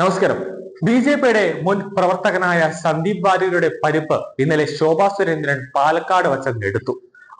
നമസ്കാരം. B J പിയുടെ മുൻ പ്രവർത്തകനായ സന്ദീപ് വാര്യരുടെ പരിപ്പ് ഇന്നലെ ശോഭാ സുരേന്ദ്രൻ പാലക്കാട് വച്ച് എടുത്തു.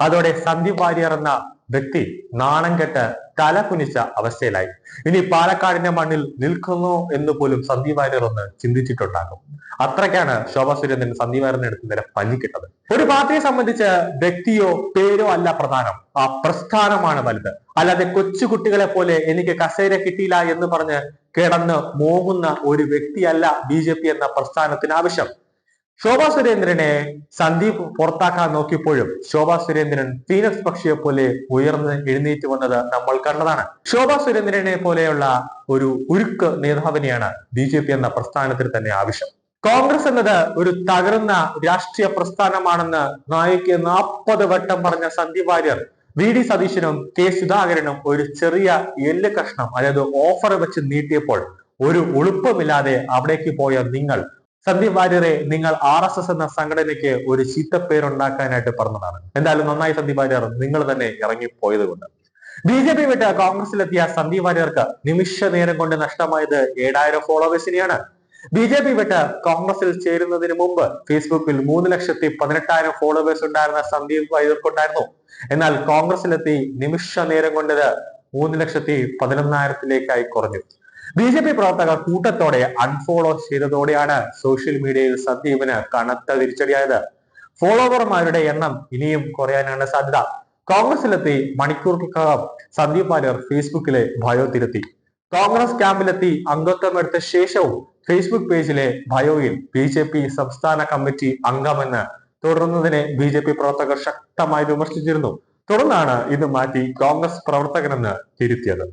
അതോടെ സന്ദീപ് വാര്യർ എന്ന വ്യക്തി നാണം കെട്ട് തല കുനിച്ച അവസ്ഥയിലായി. ഇനി പാലക്കാടിന്റെ മണ്ണിൽ നിൽക്കുന്നു എന്ന് പോലും സന്ദീപ് വാര്യർ ഒന്ന് ചിന്തിച്ചിട്ടുണ്ടാകും. അത്രയ്ക്കാണ് ശോഭാ സുരേന്ദ്രൻ സന്ദീപ് വാര്യറിന്റെ അടുത്ത് നേരെ പഞ്ഞിക്കിട്ടത്. ഒരു പാർട്ടിയെ സംബന്ധിച്ച് വ്യക്തിയോ പേരോ അല്ല പ്രധാനം. ആ പ്രസ്ഥാനമാണ് വലുത്. അല്ലാതെ കൊച്ചുകുട്ടികളെ പോലെ എനിക്ക് കസേര കിട്ടിയില്ല എന്ന് പറഞ്ഞ് കിടന്ന് മോങ്ങുന്ന ഒരു വ്യക്തിയല്ല ബി എന്ന പ്രസ്ഥാനത്തിന് ആവശ്യം. ശോഭാ സുരേന്ദ്രനെ സന്ദീപ് പുറത്താക്കാൻ നോക്കിയപ്പോഴും ശോഭാ സുരേന്ദ്രൻ ഫീനക്സ് പക്ഷിയെ പോലെ ഉയർന്ന് എഴുന്നേറ്റ് വന്നത് നമ്മൾ കണ്ടതാണ്. ശോഭാ സുരേന്ദ്രനെ പോലെയുള്ള ഒരു ഉരുക്ക് നേതാവിനെയാണ് ബി ജെ പി എന്ന പ്രസ്ഥാനത്തിന് തന്നെ ആവശ്യം. കോൺഗ്രസ് എന്നത് ഒരു തകർന്ന രാഷ്ട്രീയ പ്രസ്ഥാനമാണെന്ന് നായിക്ക് നാൽപ്പത് വട്ടം പറഞ്ഞ സന്ദീപ് വാര്യർ വി ഡി സതീശനും കെ സുധാകരനും ഒരു ചെറിയ എല്ല് കഷ്ണം അതായത് ഓഫർ വെച്ച് നീട്ടിയപ്പോൾ ഒരു ഉളുപ്പമില്ലാതെ അവിടേക്ക് പോയ നിങ്ങൾ സന്ദീപ് വാര്യരെ നിങ്ങൾ ആർ എസ് എസ് എന്ന സംഘടനയ്ക്ക് ഒരു ചീത്തപ്പേരുണ്ടാക്കാനായിട്ട് പറഞ്ഞതാണ്. എന്തായാലും നന്നായി സന്ദീപ് വാര്യർ നിങ്ങൾ തന്നെ ഇറങ്ങിപ്പോയത് കൊണ്ട് ബി ജെ പി വിട്ട് കോൺഗ്രസിലെത്തിയ സന്ദീപ് വാര്യർക്ക് നിമിഷ നേരം കൊണ്ട് നഷ്ടമായത് ഏഴായിരം ഫോളോവേഴ്സിനെയാണ്. ബി ജെ പി വിട്ട് കോൺഗ്രസിൽ ചേരുന്നതിന് മുമ്പ് ഫേസ്ബുക്കിൽ മൂന്ന് ലക്ഷത്തി പതിനെട്ടായിരം ഫോളോവേഴ്സ് ഉണ്ടായിരുന്ന സന്ദീപ് വാര്യർക്കുണ്ടായിരുന്നു. എന്നാൽ കോൺഗ്രസിലെത്തി നിമിഷ നേരം കൊണ്ടത് മൂന്ന് ലക്ഷത്തി പതിനൊന്നായിരത്തിലേക്കായി കുറഞ്ഞു. ബി ജെ പി പ്രവർത്തകർ കൂട്ടത്തോടെ അൺഫോളോ ചെയ്തതോടെയാണ് സോഷ്യൽ മീഡിയയിൽ സന്ദീപിന് കനത്ത തിരിച്ചടിയായത്. ഫോളോവർമാരുടെ എണ്ണം ഇനിയും കുറയാനാണ് സാധ്യത. കോൺഗ്രസിലെത്തി മണിക്കൂറുകൾക്കകം സന്ദീപ് വാര്യർ ഫേസ്ബുക്കിലെ ഭയോ തിരുത്തി. കോൺഗ്രസ് ക്യാമ്പിലെത്തി അംഗത്വം എടുത്ത ശേഷവും ഫേസ്ബുക്ക് പേജിലെ ഭയോയിൽ ബി ജെ പി സംസ്ഥാന കമ്മിറ്റി അംഗമെന്ന് തുടർന്നതിനെ ബി ജെ പി പ്രവർത്തകർ ശക്തമായി വിമർശിച്ചിരുന്നു. തുടർന്നാണ് ഇത് മാറ്റി കോൺഗ്രസ് പ്രവർത്തകനെന്ന് തിരുത്തിയത്.